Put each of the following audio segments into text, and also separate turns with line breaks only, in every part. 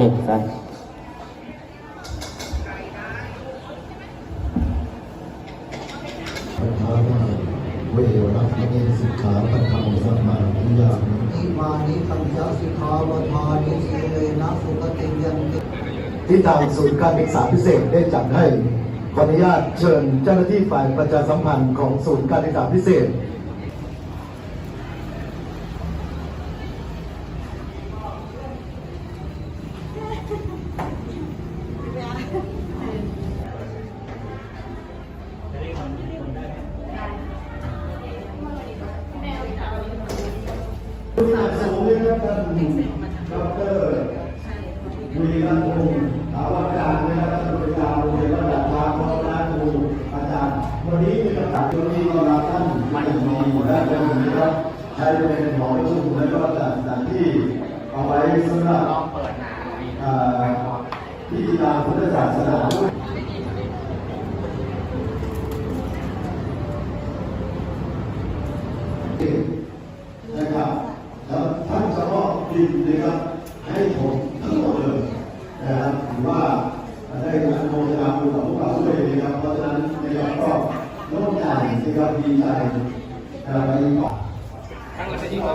ห็ดซะ
เวรมณีสิกขาปะทังสมาธิยามิ
อิมานิปัญญสิกขาวทานิสีเลนะสุปฏิยันติ
ที่ทางศูนย์การศึกษาพิเศษได้จัดให้ขออนุญาตเชิญเจ้าหน้าที่ฝ่ายประชาสัมพันธ์ของศูนย์การศึกษาพิเศษ ผู้นำสูงเลยครับท่านดรวีรัตน์พงศ์ถาวรการนะครับท่านผู้การโรงเรียนระดับทางพัฒนาครูอาจารย์ วันนี้มีคำถามวันนี้ก็รับท่านไม่มีและจะมีนะครับใช้เป็นหอประชุมและก็สถานที่เอาไว้สำหรับพิธีการพุทธศาสนาด้วย นะครับแล้วท่านจะมอบ ดินนะครับให้ผมทั้งหมดเลยนะครับถือว่าได้อนุโมทนาบุญกับพวกเราด้วยนะครับ เพราะฉะนั้นนะครับก็ร่วมใจนะครับดีใจนะไปต่อ
ทั้งหลังจากที่เขา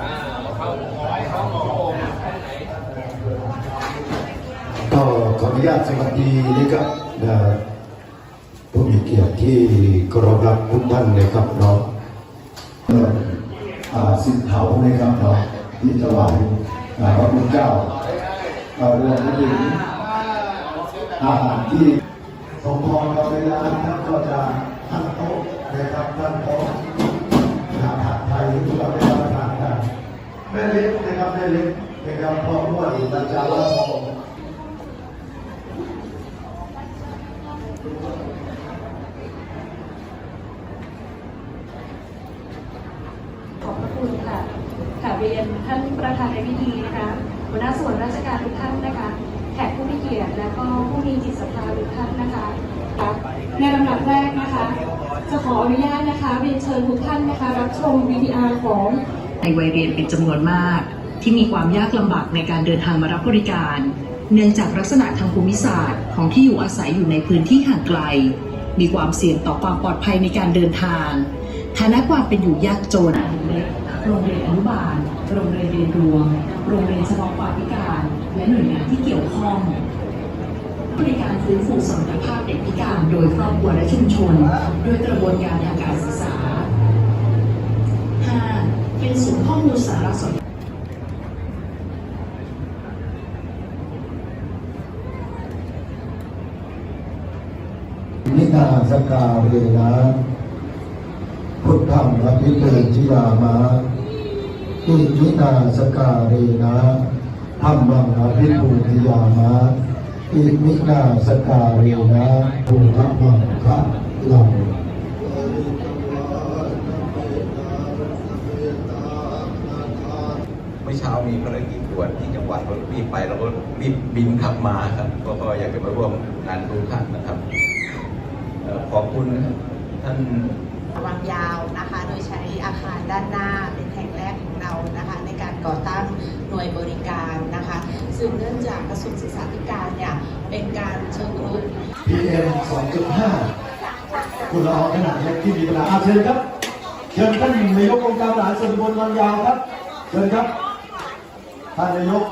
อ่าเขาขอให้เขาขอโอมแค่ไหน
ก็ขออนุญาตสวัสดีนะครับผู้มีเกียรติที่เคารพรักทุกท่านนะครับเนาะเอ่ออ่า สินเถานะครับเราที่ถวายอ่าพระพุทธเจ้าอ่ารวมถึงอาหารที่สมพรกับเวลาท่านก็จะตั้งโต๊ะนะครับตั้งโต๊ะอาหารไทยที่เราได้รับประทานกันแม่เล็กนะครับแม่เล็กนะครับพ่อพ่ออินทร์จารย์ทอง
ขอบพระคุณค่ะค่ะ เรียนท่านประธานในพิธีนะคะหัวหน้าส่วนราชการทุกท่านนะคะ แขกผู้มีเกียรติและก็ผู้มีจิตศรัทธาทุกท่านนะคะ ในลำดับแรกนะคะ จะขออนุญาตนะคะเรียนเชิญทุกท่านนะคะ รับชม VTR ของ
ในวัยเรียนเป็นจำนวนมาก ที่มีความยากลำบากในการเดินทางมารับบริการ เนื่องจากลักษณะทางภูมิศาสตร์ของที่อยู่อาศัยอยู่ในพื้นที่ห่างไกล มีความเสี่ยงต่อความปลอดภัยในการเดินทางฐานะความเป็นอยู่ยากจนเโรงเรียนอนุบาล โรงเรียนเรียนรวม โรงเรียนเฉพาะความพิการ และหน่วยงานที่เกี่ยวข้องบริการฟื้นฟูสมรรถภาพเด็กพิการโดยครอบครัวและชุมชน ด้วยกระบวนการทางการศึกษา 5. เป็นศูนย์ข้อมูลสารสนเทศ
นินานสกาเวนะ พุทธังอภิเตชิยามาอิมินาสกาเวนะธรรมังอภิปูชยามาอิมินาสกาเวนะภูระมังคะลัง
เมื่อเช้ามีภารกิจด่วนที่จังหวัดก็รีบไปแล้วก็รีบบินกลับมาครับก็ก็อยากจะมาร่วมงานทุกท่านนะครับเอ่อขอบคุณนะครับท่าน
วังยาว อาคารด้านหน้าเป็นแห่งแรกของเรานะคะในการก่อตั้งหน่วยบริการนะคะซึ่งเนื่องจากกระทรวงศึกษาธิการเนี่ยเป็นการเชิงรุก
PM 2.5คุณละอองขนาดเล็กที่มีปัญหาอาเชิญครับเชิญท่านนายกองค์การบริหารส่วนตำบลวังยาวครับเชิญครับท่านนายก